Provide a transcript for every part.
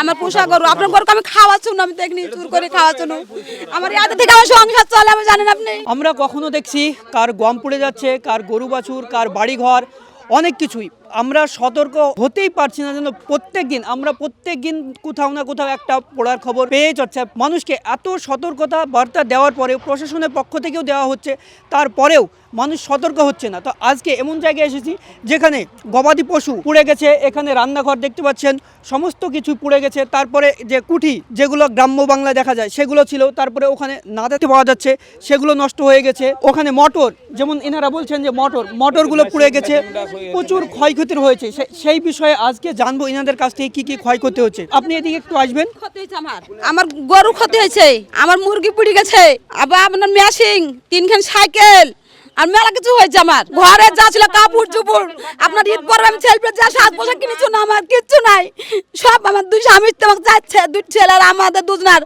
আমার পোষা গরু, আপনার গরুকে আমি খাওয়াচ্ছি না, আমি দেখিনি চুর করে খাওয়াচ্ছি না। আমার ইয়াদের থেকে আমার সংসার চলে, আমি জানেন আপনি? আমরা কখনো দেখছি কার গম পড়ে যাচ্ছে, কার গরু বাছুর, কার বাড়ি ঘর অনেক কিছুই। আমরা সতর্ক হতেই পারছি না যেন প্রত্যেক দিন আমরা প্রত্যেক দিন কোথাও না কোথাও একটা পড়ার খবর পেয়ে যাচ্ছে। মানুষকে এত সতর্কতা বার্তা দেওয়ার পরেও, প্রশাসনের পক্ষ থেকেও দেওয়া হচ্ছে, তারপরেও মানুষ সতর্ক হচ্ছে না। তো আজকে এমন জায়গায় এসেছি যেখানে গবাদি পশু পুড়ে গেছে, এখানে রান্নাঘর দেখতে পাচ্ছেন, সমস্ত কিছু পুড়ে গেছে। তারপরে যে কুঠি, যেগুলো গ্রাম্য বাংলায় দেখা যায়, সেগুলো ছিল, তারপরে ওখানে না দেখতে পাওয়া যাচ্ছে, সেগুলো নষ্ট হয়ে গেছে। ওখানে মটর, যেমন এনারা বলছেন যে মটর, মটরগুলো পুড়ে গেছে, প্রচুর ক্ষয়ক্ষতির হয়েছে সেই বিষয়ে আজকে জানব এনাদের কাছ থেকে কি কি ক্ষয়ক্ষতি হচ্ছে। আপনি এদিকে একটু আসবেন। আমার। আমার গরু ক্ষতি হয়েছে, আমার মুরগি পুড়ে গেছে, আবার আপনার মেশিন তিনখান সাইকেল আর মেলা কিছু হয়েছে আমার। ঘরে যা ছিল কাপড় চুপড়। আপনার ঈদ পর্বে আমি ছেলে যা সাত পোশাক কিনেছো না আমার, কিচ্ছু নাই। সব আমার দুই স্বামী, তোমাকে যাচ্ছে, দুই ছেলে আর আমাদের দুজনার,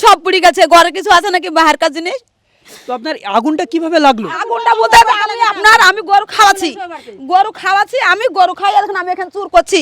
সব পুড়ে গেছে। ঘরে কিছু আছে নাকি বাহারকার জিনিস? তো আপনার আগুনটা কীভাবে লাগল? আগুনটা বলতে আমি আপনার, আমি গরু খাওয়াচ্ছি। গরু খাওয়াচ্ছি, আমি গরু খাই দেখুন, আমি এখানে চুর করছি।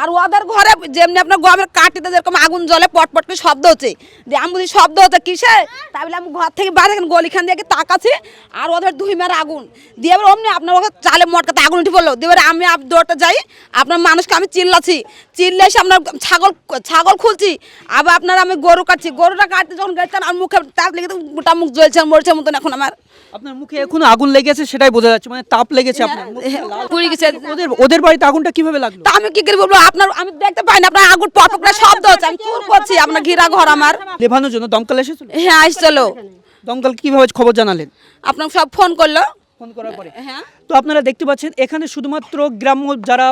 আর ওদের ঘরে যেমনি আপনার গমের কাটিতে যেরকম আগুন জ্বলে, পটপট করে শব্দ হচ্ছে। দিয়ে আমি বুঝি শব্দ হচ্ছে কিসে তাই বলে আমি ঘর থেকে বাইরে এখানে গলিখান দিয়ে তাকাচ্ছি, আর ওদের দুই মেয়ের আগুন। দিয়ে এবার অমনি আপনার ওকে চালে মটকাতে আগুন উঠে পড়ল। দিয়ে এবার আমি দৌড়তে যাই, আপনার মানুষকে আমি চিল্লাছি চিল্লে এসে আপনার ছাগল ছাগল খুলছি, আবার আপনার আমি গরু কাটছি। গরুটা কাটতে যখন গেছিলাম আর মুখে তাপ লেগে গোটা মুখ জ্বলছে মরছে মতন এখন আমার। আপনার মুখে এখনও আগুন লেগেছে সেটাই বোঝা যাচ্ছে মানে তাপ লেগেছে আপনার মুখে। পুড়ে গেছে। ওদের ওদের বাড়িতে আগুনটা কীভাবে লাগল? তা আমি কি করে বলব? আপনার আমি দেখতে পাই না আপনার আগুন পটক করে শব্দ হচ্ছে। আমি চুর করছি আপনার ঘিরা ঘর আমার। লেভানোর জন্য দমকল এসেছিল? হ্যাঁ আসছিল। দমকল কীভাবে খবর জানালেন? আপনার সব ফোন করল। ফোন করার পরে। হ্যাঁ। তো আপনারা দেখতে পাচ্ছেন এখানে শুধুমাত্র গ্রাম্য যারা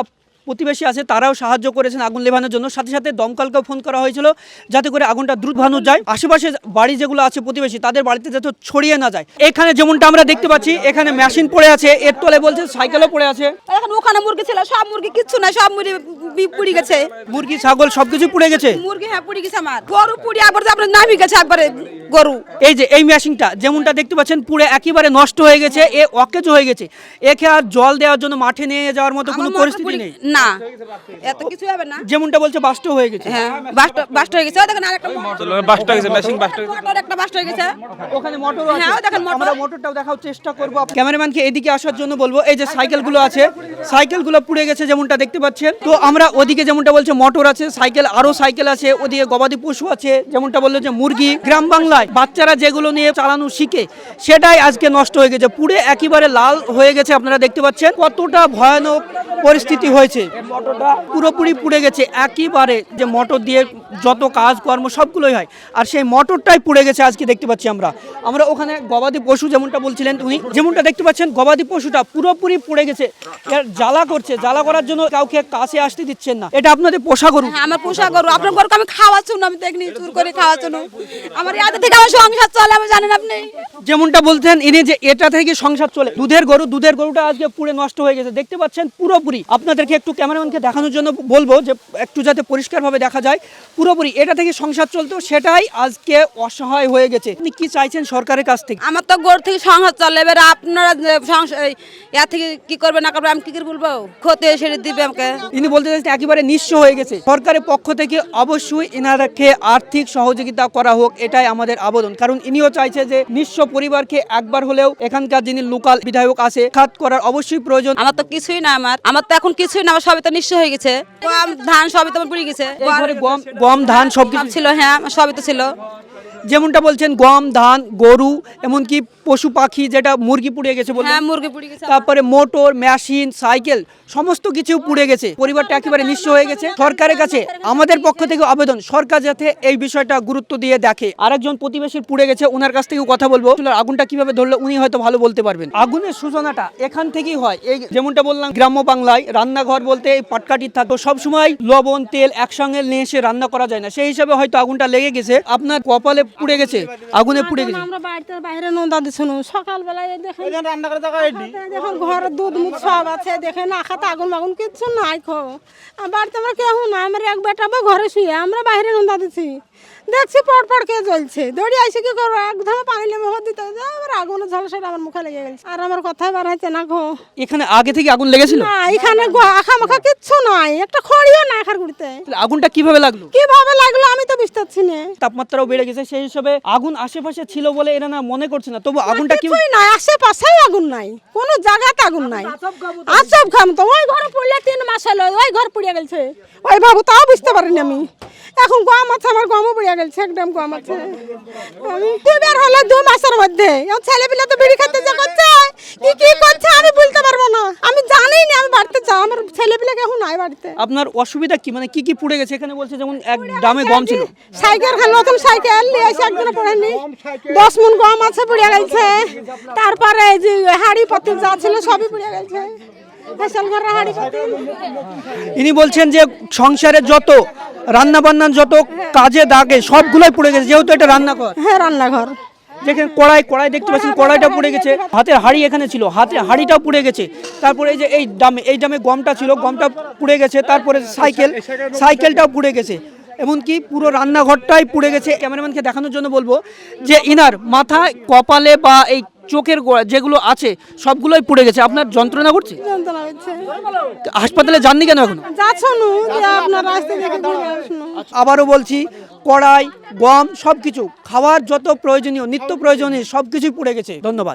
প্রতিবেশী আছে তারাও সাহায্য করেছেন আগুন লেভানোর জন্য। সাথে সাথে দমকলকেও ফোন করা হয়েছিল যাতে করে আগুনটা দ্রুত ভানো যায়। আশেপাশে বাড়ি যেগুলো আছে প্রতিবেশী তাদের বাড়িতে যাতে ছড়িয়ে না যায়। এখানে যেমনটা আমরা দেখতে পাচ্ছি এখানে মেশিন পড়ে আছে এর তলে বলছে সাইকেলও পড়ে আছে। এখন ওখানে মুরগি ছিল সব মুরগি কিচ্ছু নাই সব মুরগি পুড়ে গেছে। মুরগি ছাগল সবকিছু পুড়ে গেছে। মুরগি হ্যাঁ পুড়ে গেছে আমার। গরু পুড়ে আপনার নামি গেছে একবারে। গরু। এই যে এই মেশিনটা যেমনটা দেখতে পাচ্ছেন পুরো একেবারে নষ্ট হয়ে গেছে এ অকেজ হয়ে গেছে। একে আর জল দেওয়ার জন্য মাঠে নিয়ে যাওয়ার মতো কোনো পরিস্থিতি নেই। না। এত কিছু হবে না। যেমনটা বলছে বাস্ট হয়ে গেছে। হ্যাঁ বাস্ট বাস্ট হয়ে গেছে। দেখেন আরেকটা বাসটা গেছে মেশিন বাসটা গেছে। মোটর একটা বাস্ট হয়ে গেছে। ওখানে মোটর আছে। হ্যাঁ, দেখেন মোটর। আমরা মোটরটাও দেখার চেষ্টা করব। ক্যামেরাম্যানকে এদিকে আসার জন্য বলব এই যে সাইকেলগুলো আছে সাইকেলগুলো পুড়ে গেছে যেমনটা দেখতে পাচ্ছেন। তো আমরা ওদিকে যেমনটা বলছে মোটর আছে সাইকেল আরও সাইকেল আছে ওদিকে গবাদি পশু আছে যেমনটা বলল যে মুরগি। গ্রাম বাংলায় বাচ্চারা যেগুলো নিয়ে চালানো শিখে, সেটাই আজকে নষ্ট হয়ে গেছে। পুরে একেবারে লাল হয়ে গেছে, আপনারা দেখতে পাচ্ছেন। কতটা ভয়ানক পরিস্থিতি হয়েছে। পুরোপুরি পুড়ে গেছে। একেবারে যে মোটর দিয়ে যত কাজ কর্ম সবগুলোই হয়। আর সেই মোটরটাই পুড়ে গেছে আজকে দেখতে পাচ্ছি আমরা। আমরা ওখানে গবাদি পশু যেমনটা বলছিলেন উনি যেমনটা দেখতে পাচ্ছেন গবাদি পশুটা পুরোপুরি পুড়ে গেছে। এর জ্বালা করছে। জ্বালা করার জন্য কাউকে কাছে আসতে দিচ্ছেন না। এটা আপনাদের পোষা গরু। হ্যাঁ, আমার পোষা গরু। আপনার গরুকে আমি খাওয়াচ্ছি না আমি দেখিনি চুর করে খাওয়াচ্ছি না। আমার ইয়াদের থেকে আমার সংসার চলে আমি জানেন আপনি। যেমনটা বলতেন ইনি যে এটা থেকে সংসার চলে। দুধের গরু দুধের গরুটা আজকে পুড়ে নষ্ট হয়ে গেছে। দেখতে পাচ্ছেন পুরোপুরি। আপনাদেরকে একটু ক্যামেরাম্যানকে দেখানোর জন্য বলব যে একটু যাতে পরিষ্কারভাবে দেখা যায়। পুরোপুরি এটা থেকে সংসার চলতো সেটাই আজকে অসহায় হয়ে গেছে। আপনি কি চাইছেন সরকারের কাছ থেকে? আমার তো গরু থেকে সংসার চলে এবার আপনারা ইয়া থেকে কি করবে না করবে আমি কি করে বলব? ক্ষতি সেটা দিবে আমাকে। ইনি বলতে চাইছেন একেবারে নিঃস্ব হয়ে গেছে। সরকারের পক্ষ থেকে অবশ্যই এনারাকে আর্থিক সহযোগিতা করা হোক এটাই আমাদের আবেদন। কারণ ইনিও চাইছে যে নিঃস্ব পরিবারকে একবার হলেও এখানকার যিনি লোকাল বিধায়ক আছে খাত করার অবশ্যই প্রয়োজন। আমার তো কিছুই না আমার। আমার তো এখন কিছুই না আমার সবই তো নিঃস্ব হয়ে গেছে। ধান সবই তো আমার পুড়ে গেছে। গম গম ধান সব ছিল হ্যাঁ সবই তো ছিল। যেমনটা বলছেন গম ধান গরু এমনকি পশু পাখি যেটা মুরগি পুড়ে গেছে বললেন। হ্যাঁ মুরগি পুড়ে গেছে। তারপরে মোটর মেশিন সাইকেল সমস্ত কিছু পুড়ে গেছে। পরিবারটা একেবারে নিঃস্ব হয়ে গেছে। সরকারের কাছে আমাদের পক্ষ থেকে আবেদন সরকার যাতে এই বিষয়টা গুরুত্ব দিয়ে দেখে। আরেকজন প্রতিবেশীর পুড়ে গেছে ওনার কাছ থেকেও কথা বলব। আগুনটা কীভাবে ধরলো উনি হয়তো ভালো বলতে পারবেন। আগুনের সূচনাটা এখান থেকেই হয়। এই যেমনটা বললাম গ্রাম্য বাংলায় রান্নাঘর বলতে এই পাটকাঠি থাকতো সবসময় লবণ তেল একসঙ্গে নিয়ে এসে রান্না করা যায় না। সেই হিসাবে হয়তো আগুনটা লেগে গেছে। আপনার কপালে পুড়ে গেছে আগুনে পুড়ে গেছে। আমরা বাড়িতে বাইরে নন্দা দিছিল সকালবেলায় এই দেখেন দেখুন ঘরে দুধ মুধ সব আছে দেখে না খাতে আগুন মাগুন কিচ্ছু নাই খো। আর বাড়িতে আমরা কেউ না আমার এক বেটা বউ ঘরে শুয়ে আমরা বাইরে নন্দা দিছি। দেখছি পট পট কে জ্বলছে। দৌড়ি আইসে কি করব? একদম পানি লেবে হতে দিতে আমার আগুনের ঝলসাটা আমার মুখে লেগে গেছে। আর আমার কথাই বার হচ্ছে না গো এখানে আগে থেকে আগুন লেগেছিল? না এখানে গো- আখা মাখা কিচ্ছু নাই একটা খড়িও না আখার গুড়িতে। আগুনটা কীভাবে লাগল? কীভাবে লাগল আমি তো বুঝতে পারছি না। তাপমাত্রাও বেড়ে গেছে সেই হিসাবে আগুন আশেপাশে ছিল বলে এরা না মনে করছে না। তবু আগুনটা কি কিছুই নাই আশেপাশেও আগুন নাই কোন জায়গাতে আগুন নাই। আসব খাম তো ওই ঘর পড়লে তিন মাস হলো ওই ঘর পুড়িয়ে গেছে ওই বাবু তাও বুঝতে পারিনি আমি। এখন গম আছে আমার গমও পুড়িয়ে গেছে একদম গম আছে। আমি দুবার হলো দু মাসের মধ্যে। ছেলেপিলা ছেলে পিলে তো বিড়ি খেতে যা করছে কি কি করছে আমি বলতে পারব না আমি জানি না আমি বাড়িতে যা আমার ছেলে পিলে এখন নাই বাড়িতে আপনার অসুবিধা কি? মানে কি কি পুড়ে গেছে? এখানে বলছে যেমন এক দামে গম ছিল। সাইকেল খান নতুন সাইকেল নিয়ে এসে একদিন পড়েনি দশ মন গম আছে পুড়িয়ে গেছে। তারপরে এই যে হাড়ি পাতি যা ছিল সবই পুড়িয়ে গেছে। ইনি বলছেন যে সংসারের যত রান্না বান্নার যত কাজে দাগে সবগুলোই পুড়ে গেছে। যেহেতু এটা রান্নাঘর। হ্যাঁ রান্নাঘর। যেখানে কড়াই কড়াই দেখতে পাচ্ছেন কড়াইটা পুড়ে গেছে। হাতের হাড়ি এখানে ছিল হাতে হাড়িটাও পুড়ে গেছে। তারপরে এই যে এই ডামে এই ডামে গমটা ছিল গমটা পুড়ে গেছে তারপরে সাইকেল সাইকেলটাও পুড়ে গেছে। এমনকি পুরো রান্নাঘরটাই পুড়ে গেছে। ক্যামেরাম্যানকে দেখানোর জন্য বলব যে ইনার মাথায় কপালে বা এই চোখের গোড়া যেগুলো আছে সবগুলোই পুড়ে গেছে। আপনার যন্ত্রণা করছে হাসপাতালে যাননি কেন এখনও? আবারও বলছি কড়াই গম সব কিছু খাওয়ার যত প্রয়োজনীয় নিত্য প্রয়োজনীয় সব কিছুই পুড়ে গেছে। ধন্যবাদ।